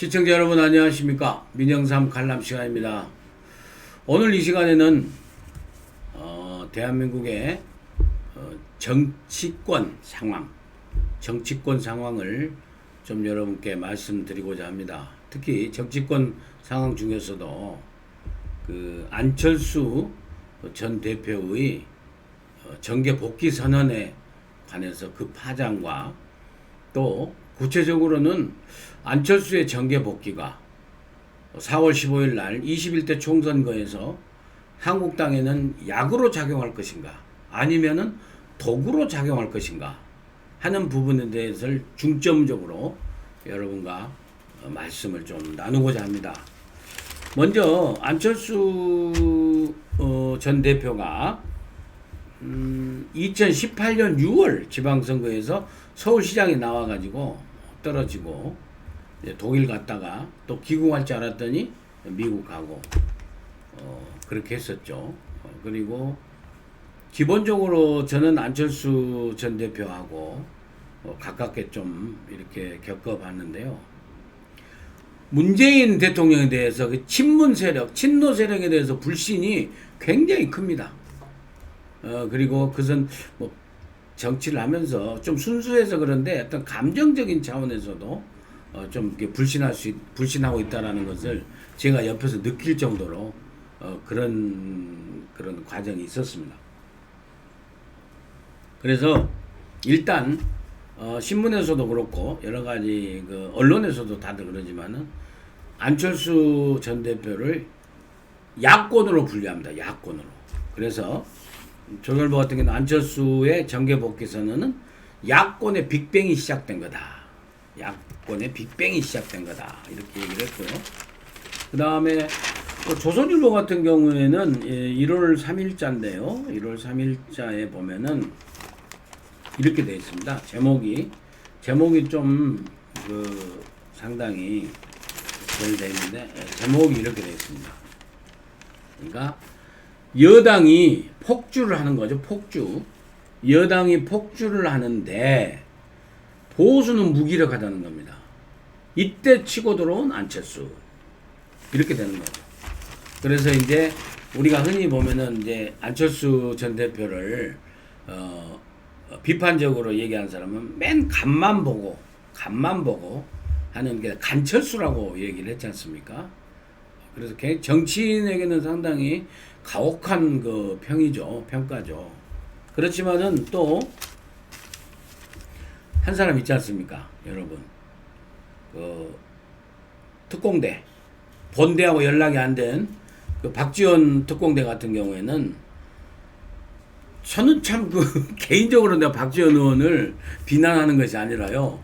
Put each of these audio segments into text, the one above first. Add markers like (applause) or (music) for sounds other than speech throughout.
시청자 여러분 안녕하십니까 민영삼 관람 시간입니다. 오늘 이 시간에는 어, 대한민국의 어, 정치권 상황, 정치권 상황을 좀 여러분께 말씀드리고자 합니다. 특히 정치권 상황 중에서도 그 안철수 전 대표의 어, 정계 복귀 선언에 관해서 그 파장과 또 구체적으로는 안철수의 정계 복귀가 4월 15일 날 21대 총선거에서 한국당에는 약으로 작용할 것인가 아니면은 도구로 작용할 것인가 하는 부분에 대해서 중점적으로 여러분과 어, 말씀을 좀 나누고자 합니다. 먼저 안철수 어, 전 대표가 음, 2018년 6월 지방선거에서 서울시장에 나와가지고 떨어지고 독일 갔다가 또 귀국할 줄 알았더니 미국 가고 어, 그렇게 했었죠. 어, 그리고 기본적으로 저는 안철수 전 대표하고 어, 가깝게 좀 이렇게 겪어봤는데요. 문재인 대통령에 대해서 그 친문 세력, 친노 세력에 대해서 불신이 굉장히 큽니다. 어, 그리고 그것은 뭐 정치를 하면서 좀 순수해서 그런데 어떤 감정적인 차원에서도 어, 좀 이렇게 불신할 수, 있- 불신하고 있다라는 것을 제가 옆에서 느낄 정도로 어, 그런, 그런 과정이 있었습니다. 그래서 일단 어, 신문에서도 그렇고 여러 가지 그 언론에서도 다들 그러지만은 안철수 전 대표를 야권으로 분류합니다. 야권으로. 그래서 조선일보 같은 경우는 안철수의 정계 복귀 선언은 야권의 빅뱅이 시작된 거다. 야권의 빅뱅이 시작된 거다. 이렇게 얘기를 했고요. 그 다음에 조선일보 같은 경우에는 예, 1월 3일자인데요. 1월 3일자에 보면은 이렇게 되어 있습니다. 제목이 제목이 좀 그 상당히 잘 되어 있는데 예, 제목이 이렇게 되어 있습니다. 그러니까 여당이 폭주를 하는 거죠. 폭주. 여당이 폭주를 하는데 보수는 무기력하다는 겁니다. 이때 치고 들어온 안철수. 이렇게 되는 거죠. 그래서 이제 우리가 흔히 보면은 이제 안철수 전 대표를 어, 어, 비판적으로 얘기하는 사람은 맨 간만 보고 간만 보고 하는 게 간철수라고 얘기를 했지 않습니까? 그래서 정치인에게는 상당히 가혹한 그 평이죠, 평가죠. 그렇지만은 또 한 사람 있지 않습니까, 여러분? 그 특공대 본대하고 연락이 안 된 그 박지원 특공대 같은 경우에는 저는 참 그 (laughs) 개인적으로 내가 박지원 의원을 비난하는 것이 아니라요.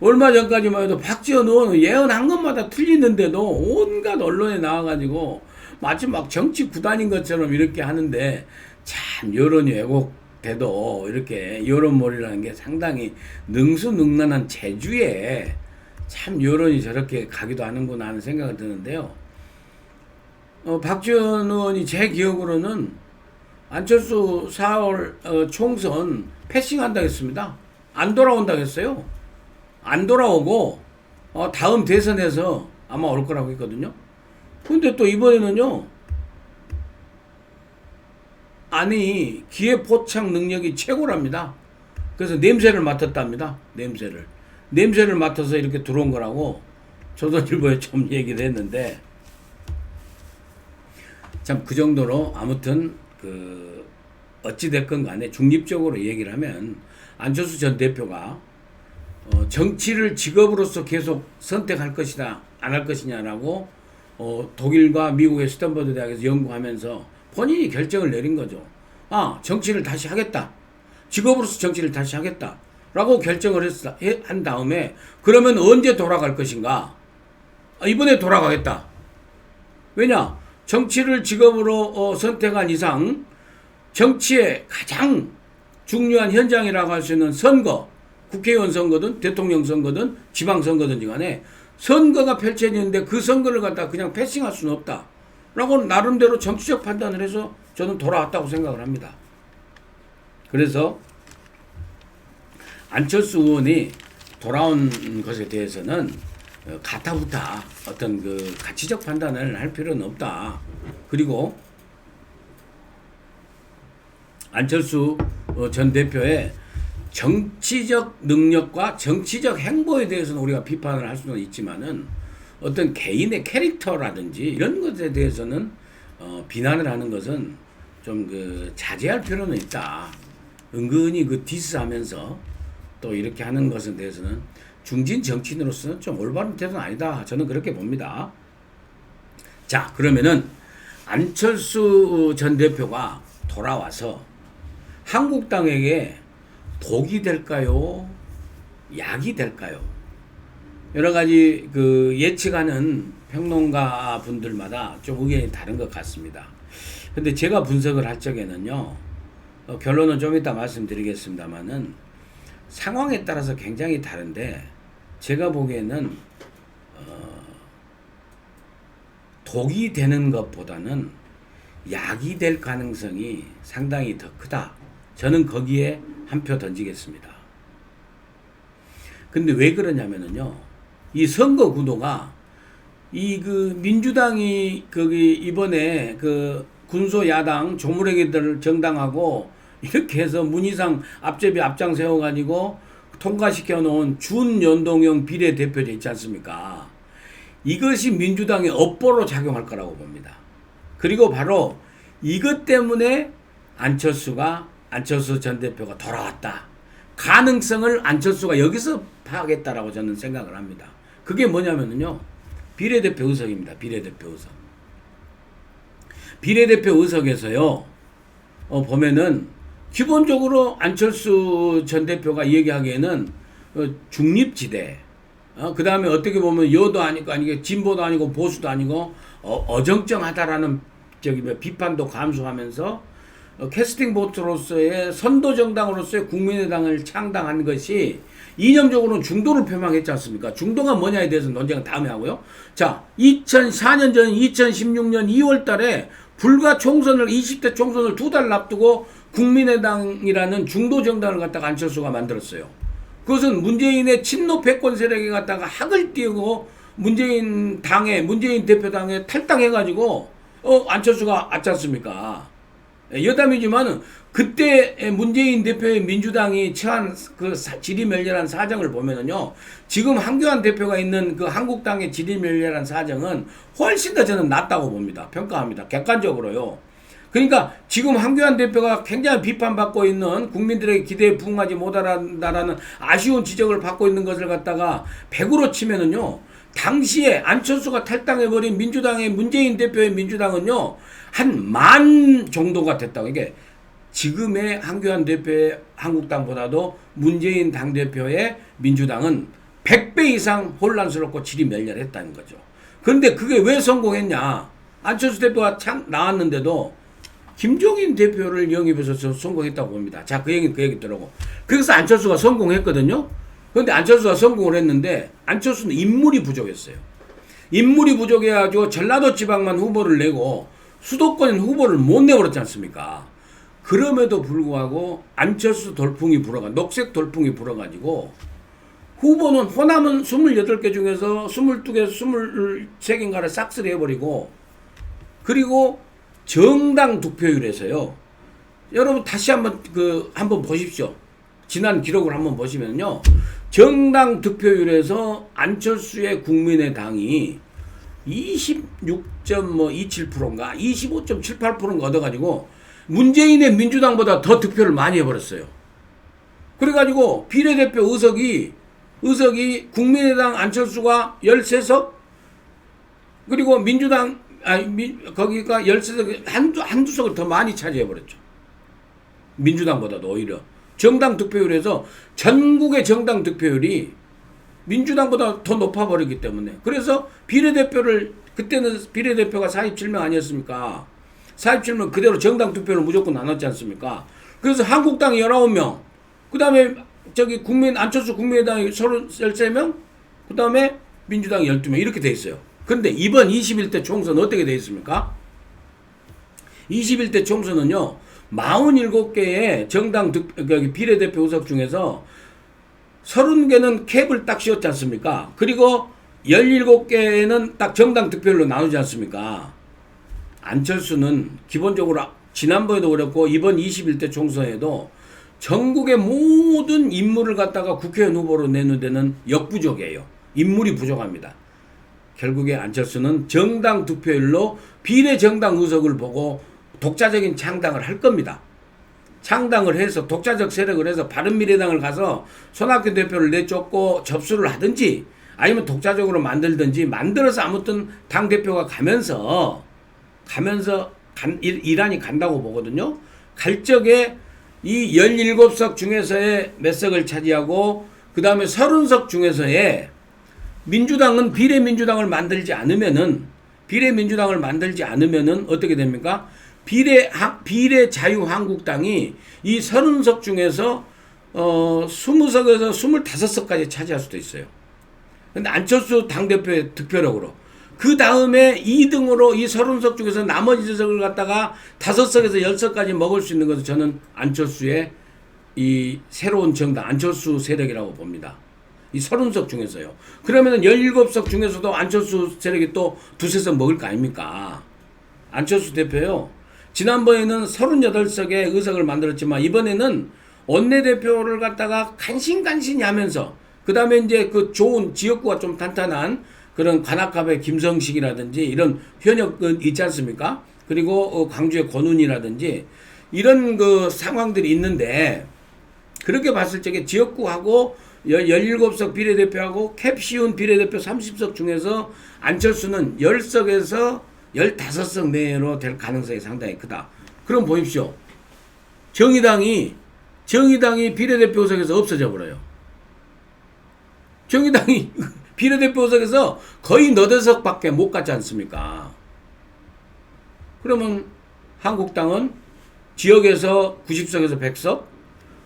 얼마 전까지만 해도 박지원 의원은 예언한 것마다 틀리는데도 온갖 언론에 나와가지고 마치 막 정치 구단인 것처럼 이렇게 하는데 참 여론이 왜곡돼도 이렇게 여론몰이라는 게 상당히 능수능란한 재주에 참 여론이 저렇게 가기도 하는구나 하는 생각이 드는데요. 어, 박지원 의원이 제 기억으로는 안철수 4월 어, 총선 패싱한다고 했습니다. 안 돌아온다고 했어요. 안 돌아오고 어, 다음 대선에서 아마 올 거라고 했거든요. 근데 또 이번에는요. 아니 기회 포착 능력이 최고랍니다. 그래서 냄새를 맡았답니다. 냄새를 냄새를 맡아서 이렇게 들어온 거라고 조선일보에 좀 (laughs) 얘기를 했는데 참 그 정도로 아무튼 그 어찌 됐건 간에 중립적으로 얘기를 하면 안철수 전 대표가 어, 정치를 직업으로서 계속 선택할 것이다 안 할 것이냐라고 어, 독일과 미국의 스탠퍼드 대학에서 연구하면서 본인이 결정을 내린 거죠. 아 정치를 다시 하겠다. 직업으로서 정치를 다시 하겠다. 라고 결정을 했, 해- 한 다음에 그러면 언제 돌아갈 것인가? 아, 이번에 돌아가겠다. 왜냐? 정치를 직업으로 어, 선택한 이상 정치의 가장 중요한 현장이라고 할 수 있는 선거, 국회의원 선거든 대통령 선거든 지방 선거든지 간에 선거가 펼쳐지는데 그 선거를 갖다 그냥 패싱할 수는 없다. 라고 나름대로 정치적 판단을 해서 저는 돌아왔다고 생각을 합니다. 그래서 안철수 의원이 돌아온 것에 대해서는 어, 가타부타 어떤 그 가치적 판단을 할 필요는 없다. 그리고 안철수 어, 전 대표의 정치적 능력과 정치적 행보에 대해서는 우리가 비판을 할 수는 있지만은 어떤 개인의 캐릭터라든지 이런 것에 대해서는 어, 비난을 하는 것은 좀 그 자제할 필요는 있다. 은근히 그 디스하면서 또 이렇게 하는 것에 대해서는 중진 정치인으로서는 좀 올바른 태도는 아니다. 저는 그렇게 봅니다. 자, 그러면은 안철수 전 대표가 돌아와서 한국당에게 독이 될까요? 약이 될까요? 여러 가지 그 예측하는 평론가 분들마다 좀 의견이 다른 것 같습니다. 근데 제가 분석을 할 적에는요, 어, 결론은 좀 이따 말씀드리겠습니다만은 상황에 따라서 굉장히 다른데 제가 보기에는 어, 독이 되는 것보다는 약이 될 가능성이 상당히 더 크다. 저는 거기에 한 표 던지겠습니다. 근데 왜 그러냐면은요. 이 선거 구도가 이 그 민주당이 거기 이번에 그 군소 야당 조무래기들 정당하고 이렇게 해서 문희상 앞제비 앞장 세워가지고 통과시켜 놓은 준연동형 비례대표제 있지 않습니까? 이것이 민주당의 업보로 작용할 거라고 봅니다. 그리고 바로 이것 때문에 안철수가 안철수 전 대표가 돌아왔다. 가능성을 안철수가 여기서 파악했다라고 저는 생각을 합니다. 그게 뭐냐면요. 비례대표 의석입니다. 비례대표 의석. 비례대표 의석에서요. 어, 보면은 기본적으로 안철수 전 대표가 얘기하기에는 어, 중립지대. 어, 그 다음에 어떻게 보면 여도 아니고 아니고 진보도 아니고 보수도 아니고 어, 어정쩡하다라는 저기 뭐 비판도 감수하면서 어, 캐스팅 보트로서의 선도 정당으로서의 국민의당을 창당한 것이 이념적으로는 중도를 표명했지 않습니까? 중도가 뭐냐에 대해서 논쟁은 다음에 하고요. 자, 2004년 전 2016년 2월 달에 불과 총선을 20대 총선을 두 달 앞두고 국민의당이라는 중도 정당을 갖다가 안철수가 만들었어요. 그것은 문재인의 친노 패권 세력이 갖다가 학을 띄우고 문재인 당에 문재인 대표당에 탈당해가지고 어 안철수가 왔지 않습니까? 예, 여담이지만은 그때 문재인 대표의 민주당이 처한 그 사- 지리멸렬한 사정을 보면은요 지금 한교안 대표가 있는 그 한국당의 지리멸렬한 사정은 훨씬 더 저는 낫다고 봅니다. 평가합니다. 객관적으로요. 그러니까 지금 한교안 대표가 굉장히 비판받고 있는 국민들의 기대에 부응하지 못한다라는 아쉬운 지적을 받고 있는 것을 갖다가 100으로 치면은요 당시에 안철수가 탈당해버린 민주당의 문재인 대표의 민주당은요 한 만 정도가 됐다고 이게 지금의 한교안 대표의 한국당보다도 문재인 당대표의 민주당은 100배 이상 혼란스럽고 질이 멸렬했다는 거죠. 그런데 그게 왜 성공했냐? 안철수 대표가 참 나왔는데도 김종인 대표를 영입해서 저 성공했다고 봅니다. 자, 그 얘기 그 얘기 들어고. 그래서 안철수가 성공했거든요. 그런데 안철수가 성공을 했는데 안철수는 인물이 부족했어요. 인물이 부족해가지고 전라도 지방만 후보를 내고 수도권 후보를 못 내버렸지 않습니까? 그럼에도 불구하고 안철수 돌풍이 불어가 녹색 돌풍이 불어가지고 후보는 호남은 28개 중에서 22개, 23개인가를 싹쓸이 해버리고 그리고 정당 득표율에서요. 여러분 다시 한번 그 한번 보십시오. 지난 기록을 한번 보시면요. 정당 득표율에서 안철수의 국민의당이 26.27%인가 25.78%인가 얻어가지고 문재인의 민주당보다 더 득표를 많이 해버렸어요. 그래가지고 비례대표 의석이 의석이 국민의당 안철수가 13석 그리고 민주당 아니 미, 거기가 13석 한두 한두 석을 더 많이 차지해 버렸죠. 민주당보다도 오히려 정당 득표율에서 전국의 정당 득표율이 민주당보다 더 높아 버리기 때문에 그래서 비례대표를 그때는 비례대표가 47명 아니었습니까? 47명 그대로 정당 투표를 무조건 나눴지 않습니까? 그래서 한국당이 19명, 그 다음에 저기 국민, 안철수 국민의당이 33명, 그 다음에 민주당이 12명 이렇게 돼 있어요. 근데 이번 21대 총선 어떻게 돼 있습니까? 21대 총선은요, 47개의 정당 득, 여기 비례대표 의석 중에서 30개는 캡을 딱 씌웠지 않습니까? 그리고 17개는 딱 정당 득표율로 나누지 않습니까? 안철수는 기본적으로 지난번에도 그랬고 이번 21대 총선에도 전국의 모든 인물을 갖다가 국회의원 후보로 내는 데는 역부족이에요. 인물이 부족합니다. 결국에 안철수는 정당 득표율로 비례 정당 의석을 보고 독자적인 창당을 할 겁니다. 창당을 해서 독자적 세력을 해서 바른미래당을 가서 손학규 대표를 내쫓고 접수를 하든지 아니면 독자적으로 만들든지 만들어서 아무튼 당 대표가 가면서 가면서 간, 일, 이란이 간다고 보거든요. 갈 적에 이 17석 중에서의 몇 석을 차지하고 그 다음에 30석 중에서의 민주당은 비례민주당을 만들지 않으면은 비례민주당을 만들지 않으면은 어떻게 됩니까? 비례 비례 자유한국당이 이 30석 중에서 어 20석에서 25석까지 차지할 수도 있어요. 근데 안철수 당대표의 득표력으로 그 다음에 2등으로 이 30석 중에서 나머지 석을 갖다가 5석에서 10석까지 먹을 수 있는 것은 저는 안철수의 이 새로운 정당 안철수 세력이라고 봅니다. 이 30석 중에서요. 그러면은 17석 중에서도 안철수 세력이 또 두세 석 먹을 거 아닙니까? 안철수 대표요. 지난번에는 38석의 의석을 만들었지만 이번에는 원내대표를 갖다가 간신간신히 하면서 그 다음에 이제 그 좋은 지역구가 좀 탄탄한 그런 관악갑의 김성식이라든지 이런 현역은 있지 않습니까? 그리고 어, 광주의 권운이라든지 이런 그 상황들이 있는데 그렇게 봤을 적에 지역구하고 17석 비례대표하고 캡시운 비례대표 30석 중에서 안철수는 10석에서 15석 내로 될 가능성이 상당히 크다. 그럼 보십시오. 정의당이 정의당이 비례대표석에서 없어져 버려요. 정의당이 (laughs) 비례대표석에서 거의 너댓 석밖에 못 갔지 않습니까? 그러면 한국당은 지역에서 90석에서 100석,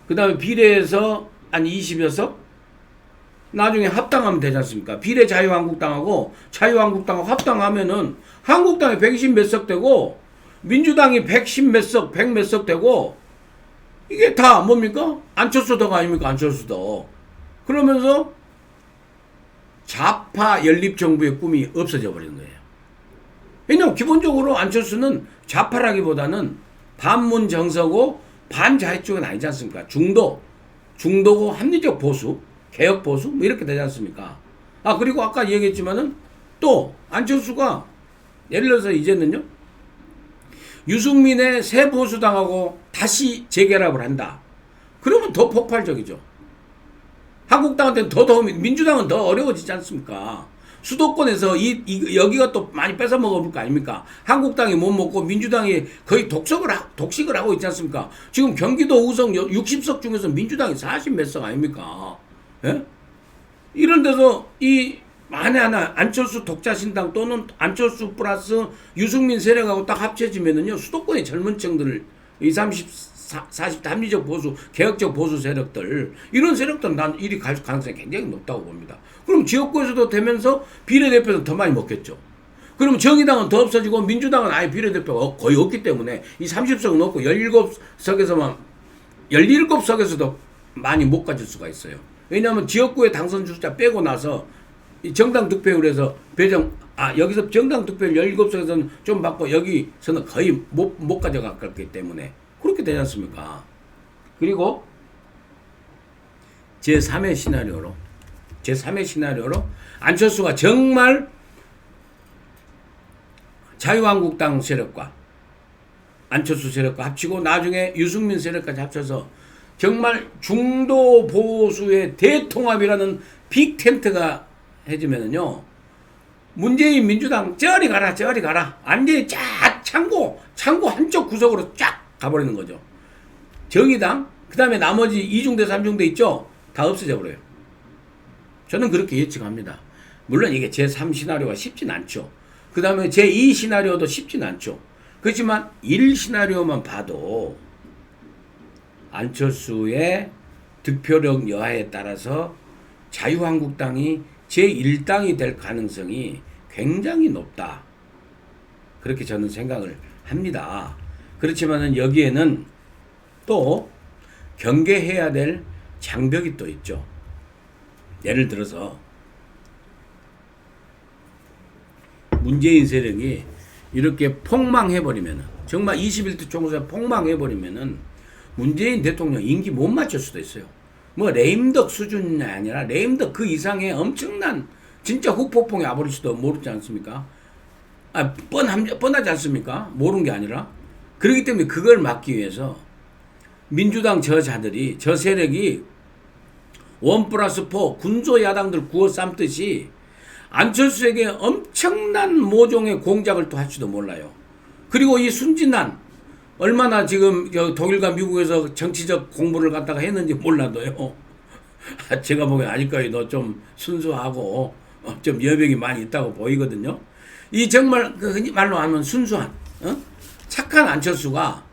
그 다음에 비례에서 한 20여 석, 나중에 합당하면 되지 않습니까? 비례 자유한국당하고 자유한국당하고 합당하면은 한국당이 120 몇 석 되고 민주당이 110 몇 석, 100 몇 석 되고 이게 다 뭡니까? 안철수도가 아닙니까? 안철수도. 그러면서 좌파 연립 정부의 꿈이 없어져 버리는 거예요. 왜냐면 기본적으로 안철수는 좌파라기보다는 반문 정서고 반자유 쪽은 아니지 않습니까? 중도, 중도고 합리적 보수, 개혁 보수 뭐 이렇게 되지 않습니까? 아 그리고 아까 얘기했지만은 또 안철수가 예를 들어서 이제는요 유승민의 새 보수당하고 다시 재결합을 한다. 그러면 더 폭발적이죠. 한국당한테는 더 도움이 민주당은 더 어려워지지 않습니까? 수도권에서 이, 이 여기가 또 많이 뺏어 먹어볼 거 아닙니까? 한국당이 못 먹고 민주당이 거의 독석을 하, 독식을 하고 있지 않습니까? 지금 경기도 우성 60석 중에서 민주당이 40 몇 석 아닙니까? 예? 이런 데서 이 만에 하나 안철수 독자신당 또는 안철수 플러스 유승민 세력하고 딱 합쳐지면은요 수도권의 젊은 층들 20, 30, 40 합리적 보수, 개혁적 보수 세력들 이런 세력들은 난 이리 갈 가능성이 굉장히 높다고 봅니다. 그럼 지역구에서도 되면서 비례대표는 더 많이 먹겠죠. 그럼 정의당은 더 없어지고 민주당은 아예 비례대표가 거의 없기 때문에 이 30석은 없고 17석에서만 17석에서도 많이 못 가질 수가 있어요. 왜냐하면 지역구의 당선 주자 빼고 나서 이 정당 득표율에서 배정 아 여기서 정당 득표율 17석에서는 좀 받고 여기서는 거의 못, 못 가져갔기 때문에 그렇게 되지 않습니까? 그리고 제3의 시나리오로 제3의 시나리오로 안철수가 정말 자유한국당 세력과 안철수 세력과 합치고 나중에 유승민 세력까지 합쳐서 정말 중도 보수의 대통합이라는 빅 텐트가 해주면은요 문재인 민주당 저리 가라 저리 가라 완전히 쫙 창고 창고 한쪽 구석으로 쫙 가버리는 거죠. 정의당, 그 다음에 나머지 2중대, 3중대 있죠? 다 없어져 버려요. 저는 그렇게 예측합니다. 물론 이게 제3 시나리오가 쉽진 않죠. 그 다음에 제2 시나리오도 쉽진 않죠. 그렇지만 1 시나리오만 봐도 안철수의 득표력 여하에 따라서 자유한국당이 제1당이 될 가능성이 굉장히 높다. 그렇게 저는 생각을 합니다. 그렇지만은 여기에는 또 경계해야 될 장벽이 또 있죠. 예를 들어서 문재인 세력이 이렇게 폭망해버리면은 정말 21대 총선 폭망해버리면은 문재인 대통령 임기 못 맞출 수도 있어요. 뭐 레임덕 수준이 아니라 레임덕 그 이상의 엄청난 진짜 후폭풍이 와버릴 수도 모르지 않습니까? 아, 뻔함, 뻔하지 않습니까? 모르는 게 아니라. 그렇기 때문에 그걸 막기 위해서 민주당 저자들이, 저 세력이 원 플러스 포 군소 야당들 구워 삶듯이 안철수에게 엄청난 모종의 공작을 또 할지도 몰라요. 그리고 이 순진한 얼마나 지금 저 독일과 미국에서 정치적 공부를 갖다가 했는지 몰라도요. 아, 제가 보기엔 아직까지 너좀 순수하고 어, 좀 여백이 많이 있다고 보이거든요. 이 정말 그 흔히 말로 하면 순수한 어? 착한 안철수가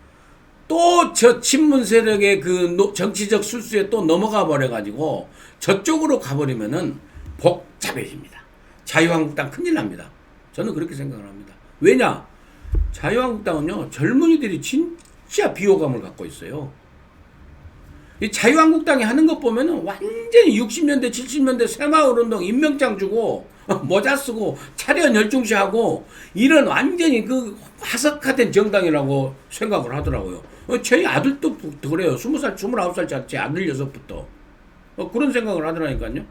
또 저 친문 세력의 그 노- 정치적 술수에 또 넘어가 버려 가지고 저쪽으로 가버리면은 복잡해집니다. 자유한국당 큰일 납니다. 저는 그렇게 생각을 합니다. 왜냐? 자유한국당은요 젊은이들이 진짜 비호감을 갖고 있어요. 이 자유한국당이 하는 것 보면은 완전히 60년대 70년대 새마을 운동 임명장 주고 (laughs) 모자 쓰고 차려 열중시하고 이런 완전히 그 화석화된 정당이라고 생각을 하더라고요. 어, 저희 아들도 부- 그래요. 20살, 29살 제 아들 녀석부터 어, 그런 생각을 하더라니까요.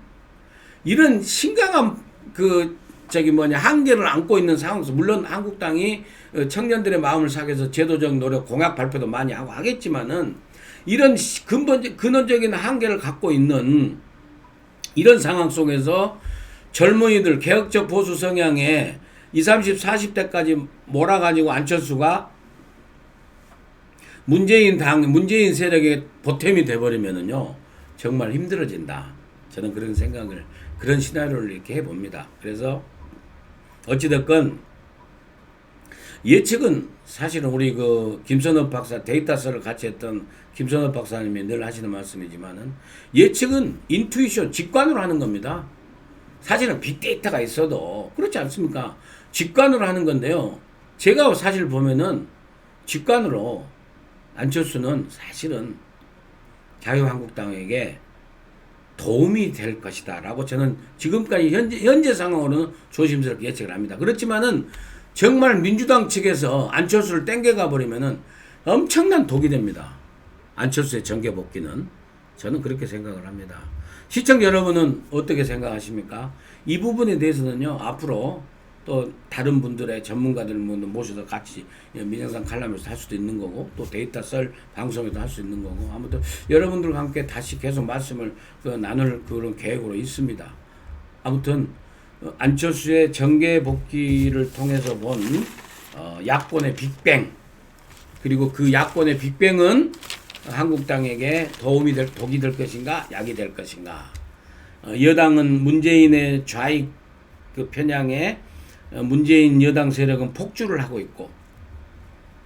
이런 심각한 그 저기 뭐냐 한계를 안고 있는 상황에서 물론 한국당이 어, 청년들의 마음을 사귀어서 제도적 노력 공약 발표도 많이 하고 하겠지만은 이런 시- 근본 근원적인 한계를 갖고 있는 이런 상황 속에서 젊은이들 개혁적 보수 성향에 20, 30, 40대까지 몰아가지고 안철수가 문재인 당, 문재인 세력의 보탬이 돼버리면은요, 정말 힘들어진다. 저는 그런 생각을, 그런 시나리오를 이렇게 해봅니다. 그래서, 어찌됐건, 예측은 사실은 우리 그 김선업 박사 데이터설을 같이 했던 김선업 박사님이 늘 하시는 말씀이지만은 예측은 인투이션 직관으로 하는 겁니다. 사실은 빅데이터가 있어도 그렇지 않습니까? 직관으로 하는 건데요. 제가 사실 보면은 직관으로 안철수는 사실은 자유한국당에게 도움이 될 것이다 라고 저는 지금까지 현재, 현재 상황으로는 조심스럽게 예측을 합니다. 그렇지만은 정말 민주당 측에서 안철수를 땡겨가 버리면은 엄청난 독이 됩니다. 안철수의 정계 복귀는 저는 그렇게 생각을 합니다. 시청자 여러분은 어떻게 생각하십니까? 이 부분에 대해서는요 앞으로 또 다른 분들의 전문가들 모셔서 같이 민영상 칼럼에서 할 수도 있는 거고 또 데이터 썰 방송에도 할 수 있는 거고 아무튼 여러분들과 함께 다시 계속 말씀을 그 나눌 그런 계획으로 있습니다. 아무튼 어, 안철수의 정계 복귀를 통해서 본 어, 야권의 빅뱅 그리고 그 야권의 빅뱅은 한국당에게 도움이 될 독이 될 것인가 약이 될 것인가 어, 여당은 문재인의 좌익 그 편향에 어, 문재인 여당 세력은 폭주를 하고 있고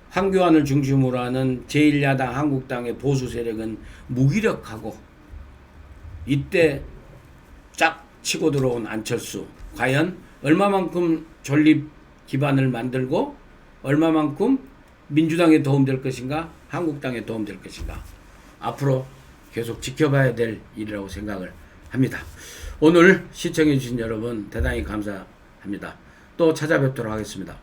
황교안을 중심으로 하는 제1야당 한국당의 보수 세력은 무기력하고 이때 쫙 치고 들어온 안철수 과연 얼마만큼 존립 기반을 만들고 얼마만큼 민주당에 도움될 것인가 한국당에 도움될 것인가 앞으로 계속 지켜봐야 될 일이라고 생각을 합니다. 오늘 시청해 주신 여러분 대단히 감사합니다. 또 찾아뵙도록 하겠습니다.